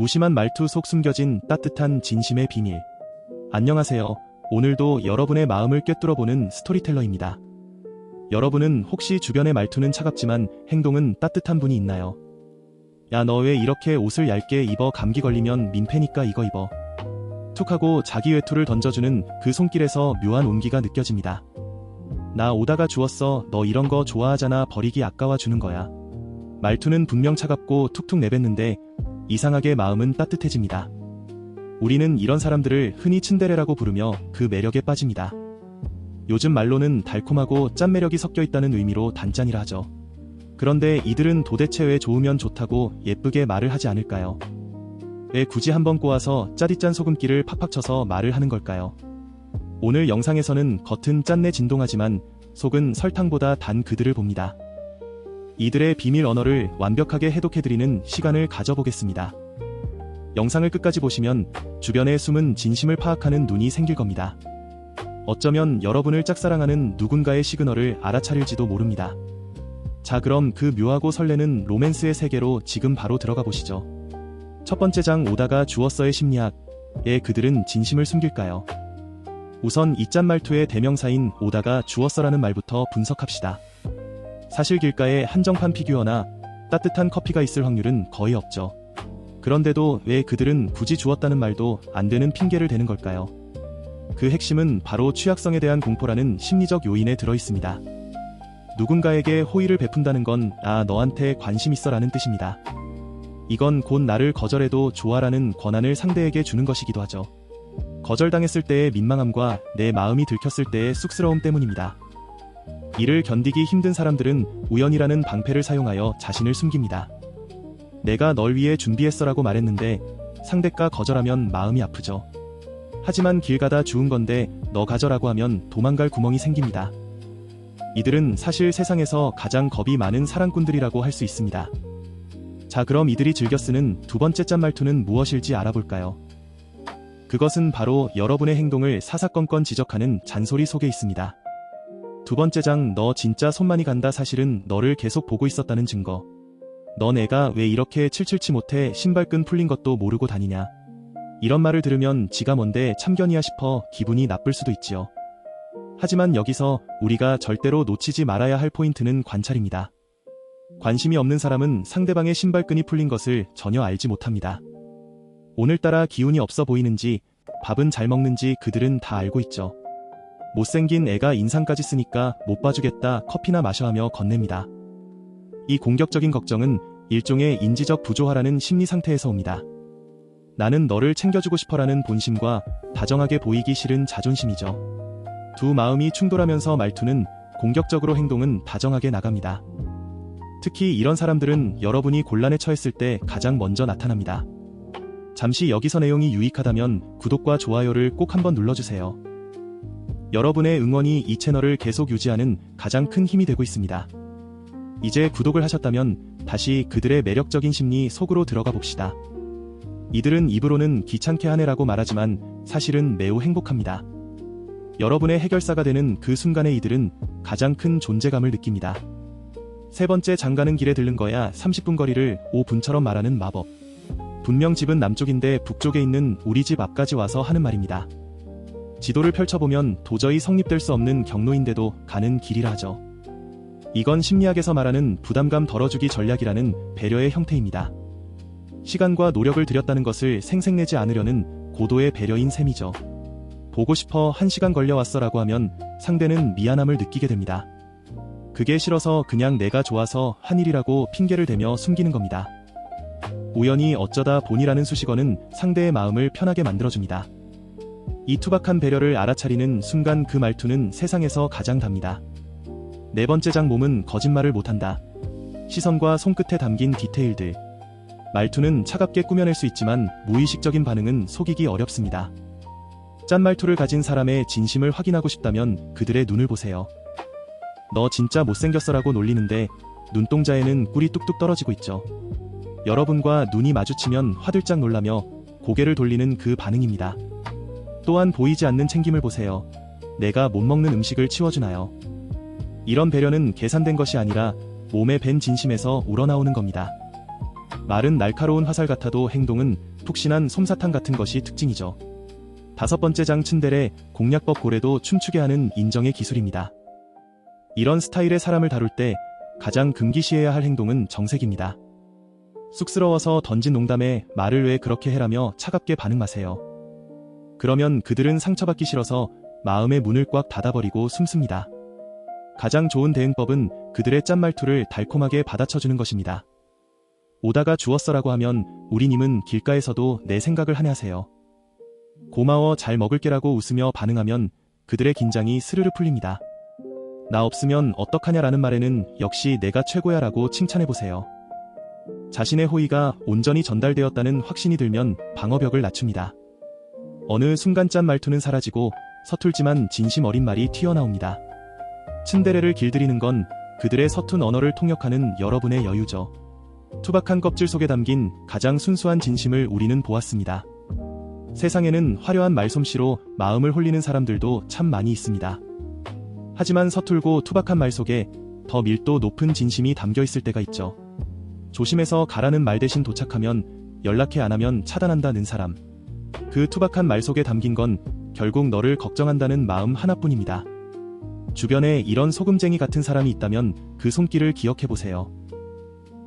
무심한 말투 속 숨겨진 따뜻한 진심의 비밀. 안녕하세요. 오늘도 여러분의 마음을 꿰뚫어보는 스토리텔러입니다. 여러분은 혹시 주변의 말투는 차갑지만 행동은 따뜻한 분이 있나요? 야, 너 왜 이렇게 옷을 얇게 입어 감기 걸리면 민폐니까 이거 입어. 툭 하고 자기 외투를 던져주는 그 손길에서 묘한 온기가 느껴집니다. 나 오다가 주웠어. 너 이런 거 좋아하잖아. 버리기 아까워 주는 거야. 말투는 분명 차갑고 툭툭 내뱉는데 이상하게 마음은 따뜻해집니다. 우리는 이런 사람들을 흔히 츤데레라고 부르며 그 매력에 빠집니다. 요즘 말로는 달콤하고 짠 매력이 섞여 있다는 의미로 단짠이라 하죠. 그런데 이들은 도대체 왜 좋으면 좋다고 예쁘게 말을 하지 않을까요? 왜 굳이 한번 꼬아서 짜릿짠 소금기를 팍팍 쳐서 말을 하는 걸까요? 오늘 영상에서는 겉은 짠내 진동하지만 속은 설탕보다 단 그들을 봅니다. 이들의 비밀 언어를 완벽하게 해독해드리는 시간을 가져보겠습니다. 영상을 끝까지 보시면 주변의 숨은 진심을 파악하는 눈이 생길 겁니다. 어쩌면 여러분을 짝사랑하는 누군가의 시그널을 알아차릴지도 모릅니다. 자, 그럼 그 묘하고 설레는 로맨스의 세계로 지금 바로 들어가 보시죠. 첫 번째 장 오다가 주었어의 심리학. 에 그들은 진심을 숨길까요? 우선 이 짠 말투의 대명사인 오다가 주었어라는 말부터 분석합시다. 사실 길가에 한정판 피규어나 따뜻한 커피가 있을 확률은 거의 없죠. 그런데도 왜 그들은 굳이 주었다는 말도 안 되는 핑계를 대는 걸까요? 그 핵심은 바로 취약성에 대한 공포라는 심리적 요인에 들어 있습니다. 누군가에게 호의를 베푼다는 건, 아, 너한테 관심 있어 라는 뜻입니다. 이건 곧 나를 거절해도 좋아라는 권한을 상대에게 주는 것이기도 하죠. 거절당했을 때의 민망함과 내 마음이 들켰을 때의 쑥스러움 때문입니다. 이를 견디기 힘든 사람들은 우연이라는 방패를 사용하여 자신을 숨깁니다. 내가 널 위해 준비했어라고 말했는데 상대가 거절하면 마음이 아프죠. 하지만 길 가다 주운 건데 너 가져라고 하면 도망갈 구멍이 생깁니다. 이들은 사실 세상에서 가장 겁이 많은 사랑꾼들이라고 할 수 있습니다. 자, 그럼 이들이 즐겨 쓰는 두 번째 짠말투는 무엇일지 알아볼까요? 그것은 바로 여러분의 행동을 사사건건 지적하는 잔소리 속에 있습니다. 두 번째 장, 너 진짜 손 많이 간다 사실은 너를 계속 보고 있었다는 증거. 넌 애가 왜 이렇게 칠칠치 못해 신발끈 풀린 것도 모르고 다니냐. 이런 말을 들으면 지가 뭔데 참견이야 싶어 기분이 나쁠 수도 있지요. 하지만 여기서 우리가 절대로 놓치지 말아야 할 포인트는 관찰입니다. 관심이 없는 사람은 상대방의 신발끈이 풀린 것을 전혀 알지 못합니다. 오늘따라 기운이 없어 보이는지 밥은 잘 먹는지 그들은 다 알고 있죠. 못생긴 애가 인상까지 쓰니까 못 봐주겠다 커피나 마셔 하며 건넵니다. 이 공격적인 걱정은 일종의 인지적 부조화라는 심리 상태에서 옵니다. 나는 너를 챙겨주고 싶어라는 본심과 다정하게 보이기 싫은 자존심이죠. 두 마음이 충돌하면서 말투는 공격적으로 행동은 다정하게 나갑니다. 특히 이런 사람들은 여러분이 곤란에 처했을 때 가장 먼저 나타납니다. 잠시 여기서 내용이 유익하다면 구독과 좋아요를 꼭 한번 눌러주세요. 여러분의 응원이 이 채널을 계속 유지하는 가장 큰 힘이 되고 있습니다. 이제 구독을 하셨다면 다시 그들의 매력적인 심리 속으로 들어가 봅시다. 이들은 입으로는 귀찮게 하네라고 말하지만 사실은 매우 행복합니다. 여러분의 해결사가 되는 그 순간에 이들은 가장 큰 존재감을 느낍니다. 세 번째 장가는 길에 들른 거야 30분 거리를 5분처럼 말하는 마법. 분명 집은 남쪽인데 북쪽에 있는 우리 집 앞까지 와서 하는 말입니다. 지도를 펼쳐보면 도저히 성립될 수 없는 경로인데도 가는 길이라 하죠. 이건 심리학에서 말하는 부담감 덜어주기 전략이라는 배려의 형태입니다. 시간과 노력을 들였다는 것을 생색내지 않으려는 고도의 배려인 셈이죠. 보고 싶어 한 시간 걸려왔어 라고 하면 상대는 미안함을 느끼게 됩니다. 그게 싫어서 그냥 내가 좋아서 한 일이라고 핑계를 대며 숨기는 겁니다. 우연히 어쩌다 본이라는 수식어는 상대의 마음을 편하게 만들어줍니다. 이 투박한 배려를 알아차리는 순간 그 말투는 세상에서 가장 답니다. 네 번째 장 몸은 거짓말을 못한다. 시선과 손끝에 담긴 디테일들. 말투는 차갑게 꾸며낼 수 있지만 무의식적인 반응은 속이기 어렵습니다. 짠 말투를 가진 사람의 진심을 확인하고 싶다면 그들의 눈을 보세요. 너 진짜 못생겼어라고 놀리는데 눈동자에는 꿀이 뚝뚝 떨어지고 있죠. 여러분과 눈이 마주치면 화들짝 놀라며 고개를 돌리는 그 반응입니다. 또한 보이지 않는 챙김을 보세요. 내가 못 먹는 음식을 치워주나요? 이런 배려는 계산된 것이 아니라 몸에 밴 진심에서 우러나오는 겁니다. 말은 날카로운 화살 같아도 행동은 푹신한 솜사탕 같은 것이 특징이죠. 다섯 번째 장 츤데레 공략법 고래도 춤추게 하는 인정의 기술입니다. 이런 스타일의 사람을 다룰 때 가장 금기시해야 할 행동은 정색입니다. 쑥스러워서 던진 농담에 말을 왜 그렇게 해라며 차갑게 반응하세요. 그러면 그들은 상처받기 싫어서 마음의 문을 꽉 닫아버리고 숨습니다. 가장 좋은 대응법은 그들의 짠말투를 달콤하게 받아쳐주는 것입니다. 오다가 주웠어라고 하면 우리님은 길가에서도 내 생각을 하네 하세요. 고마워 잘 먹을게라고 웃으며 반응하면 그들의 긴장이 스르르 풀립니다. 나 없으면 어떡하냐라는 말에는 역시 내가 최고야라고 칭찬해보세요. 자신의 호의가 온전히 전달되었다는 확신이 들면 방어벽을 낮춥니다. 어느 순간 짠 말투는 사라지고 서툴지만 진심 어린 말이 튀어나옵니다. 츤데레를 길들이는 건 그들의 서툰 언어를 통역하는 여러분의 여유죠. 투박한 껍질 속에 담긴 가장 순수한 진심을 우리는 보았습니다. 세상에는 화려한 말솜씨로 마음을 홀리는 사람들도 참 많이 있습니다. 하지만 서툴고 투박한 말 속에 더 밀도 높은 진심이 담겨 있을 때가 있죠. 조심해서 가라는 말 대신 도착하면 연락해 안 하면 차단한다는 사람. 그 투박한 말 속에 담긴 건 결국 너를 걱정한다는 마음 하나뿐입니다. 주변에 이런 소금쟁이 같은 사람이 있다면 그 손길을 기억해 보세요.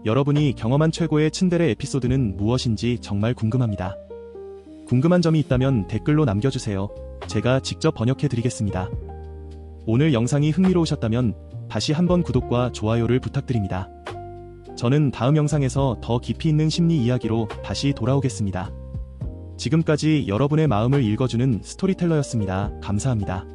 여러분이 경험한 최고의 츤데레 에피소드는 무엇인지 정말 궁금합니다. 궁금한 점이 있다면 댓글로 남겨주세요. 제가 직접 번역해 드리겠습니다. 오늘 영상이 흥미로우셨다면 다시 한번 구독과 좋아요를 부탁드립니다. 저는 다음 영상에서 더 깊이 있는 심리 이야기로 다시 돌아오겠습니다. 지금까지 여러분의 마음을 읽어주는 스토리텔러였습니다. 감사합니다.